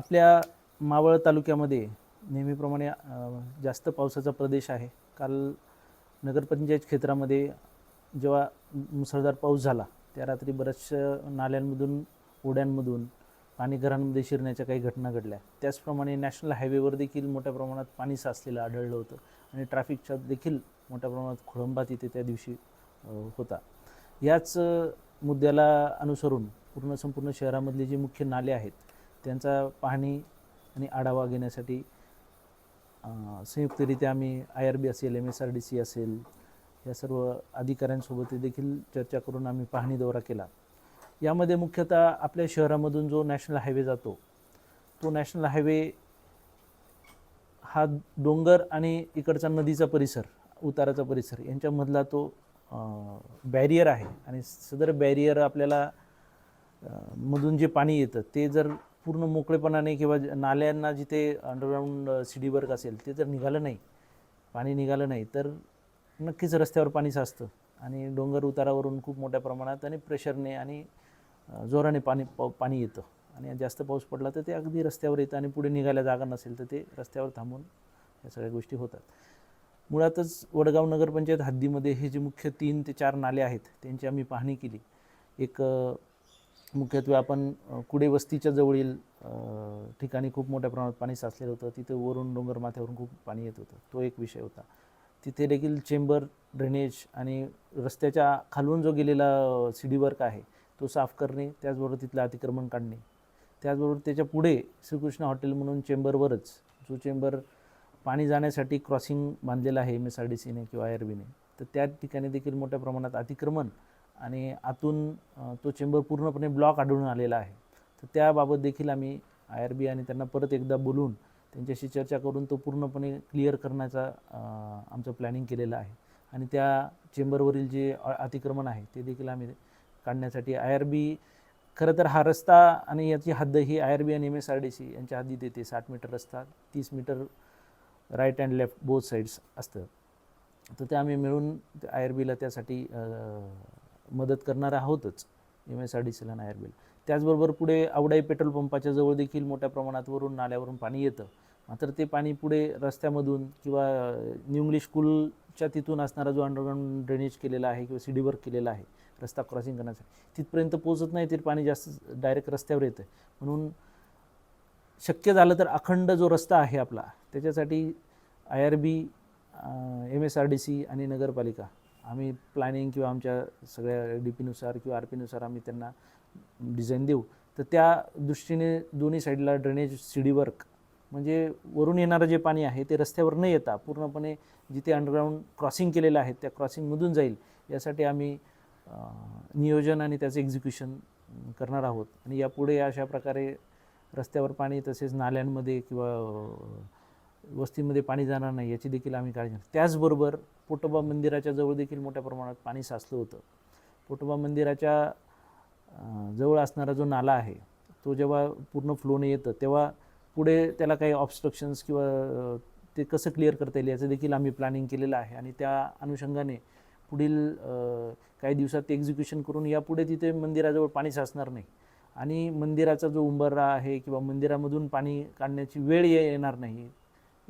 आपल्या मावळ तालुक्यामध्ये नेहमीप्रमाणे जास्त पावसाचा प्रदेश आहे. काल नगरपंचायत क्षेत्रामध्ये जेव्हा मुसळधार पाऊस झाला त्या रात्री बऱ्याचशा नाल्यांमधून ओढ्यांमधून पाणी घरांमध्ये शिरण्याच्या काही घटना घडल्या. त्याचप्रमाणे नॅशनल हायवेवर देखील मोठ्या प्रमाणात पाणी साचलेलं आढळलं होतं आणि ट्रॅफिकच्या देखील मोठ्या प्रमाणात खोळंबा तिथे त्या दिवशी होता. याच मुद्द्याला अनुसरून पूर्ण संपूर्ण शहरामधले जे मुख्य नाले आहेत त्यांचा पाहणी आणि आढावा घेण्यासाठी संयुक्तरित्या आम्ही आय आर बी असेल M S R D C असेल या सर्व अधिकाऱ्यांसोबत देखील चर्चा करून आम्ही पाहणी दौरा केला. यामध्ये मुख्यतः आपल्या शहरामधून जो नॅशनल हायवे जातो तो नॅशनल हायवे हा डोंगर आणि इकडचा नदीचा परिसर उताराचा परिसर यांच्यामधला तो बॅरियर आहे. आणि सदर बॅरियर आपल्याला मधून जे पाणी येतं ते जर पूर्ण मोकळेपणाने किंवा ज- नाल्यांना जिथे अंडरग्राऊंड सिडी वर्क असेल ते जर निघालं नाही. पाणी निघालं नाही. तर नक्कीच रस्त्यावर पाणी साचतं आणि डोंगर उतारावरून खूप मोठ्या प्रमाणात आणि प्रेशरने आणि जोराने पाणी पाव- पाणी येतं. आणि जास्त पाऊस पडला तर ते अगदी रस्त्यावर येतं आणि पुढे निघायला जागा नसेल तर ते रस्त्यावर थांबून या सगळ्या गोष्टी होतात. मुळातच वडगाव नगरपंचायत हद्दीमध्ये हे जे मुख्य तीन ते चार नाले आहेत त्यांची आम्ही पाहणी केली. एक मुख्यत्वे आपण कुडे वस्तीच्या जवळील ठिकाणी खूप मोठ्या प्रमाणात पाणी साचलेलं होतं. तिथे वरून डोंगर माथ्यावरून खूप पाणी येत होतं. तो एक विषय होता. तिथे देखील चेंबर ड्रेनेज आणि रस्त्याच्या खालून जो गेलेला सी डी वर्क आहे तो साफ करणे त्याचबरोबर तिथलं अतिक्रमण काढणे. त्याचबरोबर त्याच्या पुढे श्रीकृष्ण हॉटेल म्हणून चेंबरवरच जो चेंबर पाणी जाण्यासाठी क्रॉसिंग बांधलेलं आहे एम एस आर डी सीने किंवा आय आर बीने तर त्या ठिकाणी देखील मोठ्या प्रमाणात अतिक्रमण आणि आतून तो चेंबर पूर्णपणे ब्लॉक आढळून आलेला आहे. तर त्याबाबत देखील आम्ही आय आर बी आणि त्यांना परत एकदा बोलून त्यांच्याशी चर्चा करून तो पूर्णपणे क्लिअर करण्याचा आमचं प्लॅनिंग केलेलं आहे. आणि त्या चेंबरवरील जे अतिक्रमण आहे ते देखील आम्ही काढण्यासाठी आय आर बी खरं तर हा रस्ता आणि याची हद्द ही आय आर बी आणि M S R D C यांच्या हद्दीत येते साठ मीटर रस्ता तीस metre right and left both sides असतं. तर ते आम्ही मिळून आय आर बीला त्यासाठी मदत करणार आहोतच एम एस आर डी सीला नाही बिल. त्याचबरोबर पुढे आवडाई पेट्रोल पंपाच्या जवळ देखील मोठ्या प्रमाणात वरून नाल्यावरून पाणी येतं. मात्र ते पाणी पुढे रस्त्यामधून किंवा न्यू इंग्लिश स्कूलच्या तिथून असणारा जो अंडरग्राऊंड ड्रेनेज केलेला आहे किंवा सिडी वर्क केलेला आहे रस्ता क्रॉसिंग करण्यासाठी तिथपर्यंत पोहोचत नाही ते पाणी जास्त डायरेक्ट रस्त्यावर येतं म्हणून शक्य झालं तर अखंड जो रस्ता आहे आपला त्याच्यासाठी I R B M S R D C आणि नगरपालिका आम्ही प्लॅनिंग किंवा आमच्या सगळ्या डी पीनुसार किंवा आर पीनुसार आम्ही त्यांना डिझाईन देऊ. तर त्या दृष्टीने दोन्ही साईडला ड्रेनेज सिडी वर्क म्हणजे वरून येणारं जे पाणी आहे ते रस्त्यावर न येता पूर्णपणे जिथे अंडरग्राऊंड क्रॉसिंग केलेलं आहे त्या क्रॉसिंगमधून जाईल यासाठी आम्ही नियोजन आणि त्याचं एक्झिक्युशन करणार आहोत. आणि यापुढे अशा प्रकारे रस्त्यावर पाणी तसेच नाल्यांमध्ये किंवा वस्तीमध्ये पाणी जाणार नाही याची देखील आम्ही काळजी घेणार त्याचबरोबर पोटोबा मंदिराच्या जवळ देखील मोठ्या प्रमाणात पाणी साचलं होतं. पोटोबा मंदिराच्या जवळ असणारा जो नाला आहे तो जेव्हा पूर्ण फ्लोने येतं तेव्हा पुढे त्याला काही ऑब्स्ट्रक्शन्स किंवा ते कसं क्लिअर करता येईल याचं देखील आम्ही प्लॅनिंग केलेलं आहे आणि त्या अनुषंगाने पुढील काही दिवसात ते एक्झिक्युशन करून यापुढे तिथे मंदिराजवळ पाणी साचणार नाही. आणि मंदिराचा जो उंबरा आहे किंवा मंदिरामधून पाणी काढण्याची वेळ येणार नाही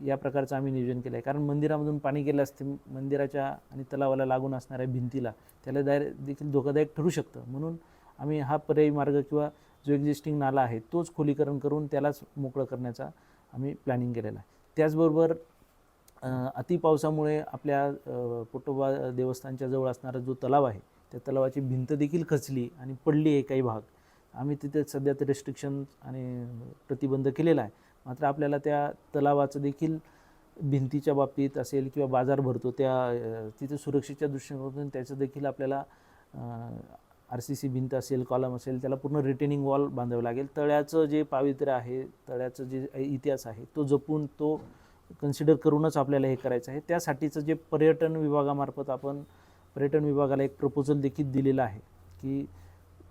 या प्रकारचं आम्ही नियोजन केलं आहे. कारण मंदिरामधून पाणी गेलं असते मंदिराच्या आणि तलावाला लागून असणाऱ्या भिंतीला त्याला दाय देखील धोकादायक ठरू शकतं. म्हणून आम्ही हा पर्यायी मार्ग किंवा जो एक्झिस्टिंग नाला आहे तोच खोलीकरण करून त्यालाच मोकळं करण्याचा आम्ही प्लॅनिंग केलेला आहे. त्याचबरोबर अतिपावसामुळे आपल्या पोटोबा देवस्थानच्या जवळ असणारा जो तलाव आहे त्या तलावाची भिंत देखील खचली आणि पडली आहे काही भाग. आम्ही तिथे सध्या ते रिस्ट्रिक्शन आणि प्रतिबंध केलेला आहे. मात्र आपल्याला त्या तलावाचं देखील भिंतीच्या बाबतीत असेल किंवा बाजार भरतो त्या तिथे सुरक्षेच्या दृष्टिकोनातून त्याचं देखील आपल्याला आर सी सी भिंत असेल कॉलम असेल त्याला पूर्ण रिटेनिंग वॉल बांधावं लागेल. तळ्याचं जे पावित्र्य आहे तळ्याचं जे इतिहास आहे तो जपून तो कन्सिडर करूनच आपल्याला हे करायचं आहे. त्यासाठीचं जे पर्यटन विभागामार्फत आपण पर्यटन विभागाला एक प्रपोजल देखील दिलेलं आहे की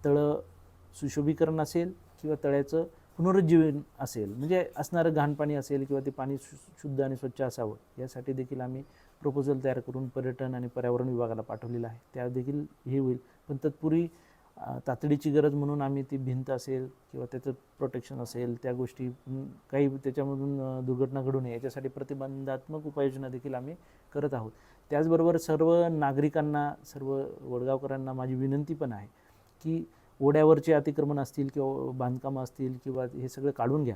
तळं सुशोभीकरण असेल किंवा तळ्याचं पुनरुज्जीवन असेल म्हणजे असणारं घाण पाणी असेल किंवा ते पाणी शु शुद्ध आणि स्वच्छ असावं यासाठी देखील आम्ही प्रपोजल तयार करून पर्यटन आणि पर्यावरण विभागाला पाठवलेलं आहे. त्या देखील हे होईल. पण तत्पूर्वी तातडीची गरज म्हणून आम्ही ती भिंत असेल किंवा त्याचं प्रोटेक्शन असेल त्या गोष्टी काही त्याच्यामधून दुर्घटना घडू नये याच्यासाठी प्रतिबंधात्मक उपाययोजना देखील आम्ही करत आहोत. त्याचबरोबर सर्व नागरिकांना सर्व वडगावकरांना माझी विनंती पण आहे की ओढ्यावरचे अतिक्रमण असतील किंवा बांधकामं असतील किंवा हे सगळं काढून घ्या.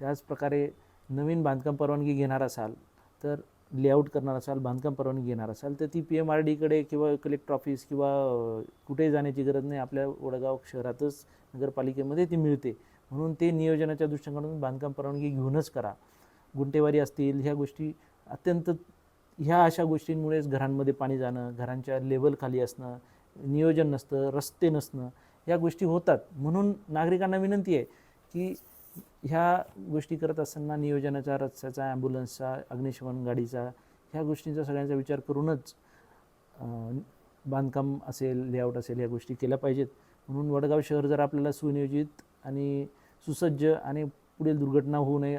त्याचप्रकारे नवीन बांधकाम परवानगी घेणार असाल तर लेआउट करणार असाल बांधकाम परवानगी घेणार असाल तर ती पी एम आर डीकडे किंवा कलेक्टर ऑफिस किंवा कुठे कुठेही जाण्याची गरज नाही. आपल्या वडगाव शहरातच नगरपालिकेमध्ये ती मिळते. म्हणून ते नियोजनाच्या दृष्टिकोनातून बांधकाम परवानगी घेऊनच करा. गुंटेवारी असतील ह्या गोष्टी अत्यंत ह्या अशा गोष्टींमुळेच घरांमध्ये पाणी जाणं घरांच्या लेवलखाली असणं नियोजन नसतं रस्ते नसणं ह्या गोष्टी होतात. म्हणून नागरिकांना विनंती आहे की ह्या गोष्टी करत असताना नियोजनाचा रस्त्याचा ॲम्ब्युलन्सचा अग्निशमन गाडीचा ह्या गोष्टींचा सगळ्यांचा विचार करूनच बांधकाम असेल लेआउट असेल ह्या गोष्टी केल्या पाहिजेत. म्हणून वडगाव शहर जर आपल्याला सुनियोजित आणि सुसज्ज आणि पुढील दुर्घटना होऊ नये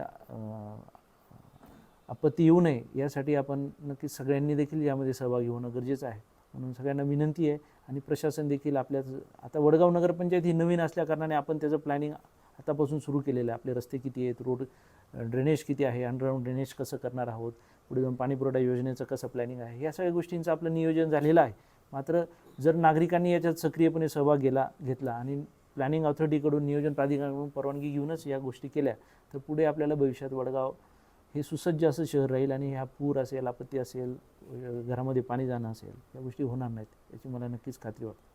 आपत्ती येऊ नये यासाठी आपण नक्की सगळ्यांनी देखील यामध्ये सहभागी होणं गरजेचं आहे. म्हणून सगळ्यांना विनंती आहे आणि प्रशासन देखील आपल्याच आता वडगाव नगरपंचायत ही नवीन असल्याकारणाने आपण त्याचं प्लॅनिंग आतापासून सुरू केलेलं आहे. आपले रस्ते किती आहेत रोड ड्रेनेज किती आहे अंडरग्राऊंड ड्रेनेज कसं करणार आहोत पुढे जाऊन पाणीपुरवठा योजनेचं कसं प्लॅनिंग आहे या सगळ्या गोष्टींचं आपलं नियोजन झालेलं आहे. मात्र जर नागरिकांनी याच्यात सक्रियपणे सहभाग गेला घेतला आणि प्लॅनिंग ऑथॉरिटीकडून नियोजन प्राधिकरणाकडून परवानगी घेऊनच या गोष्टी केल्या तर पुढे आपल्याला भविष्यात वडगाव हे सुसज्ज असं शहर राहील आणि ह्या पूर असेल आपत्ती असेल घरामध्ये पाणी जाणं असेल या गोष्टी होणार नाहीत याची मला नक्कीच खात्री वाटते.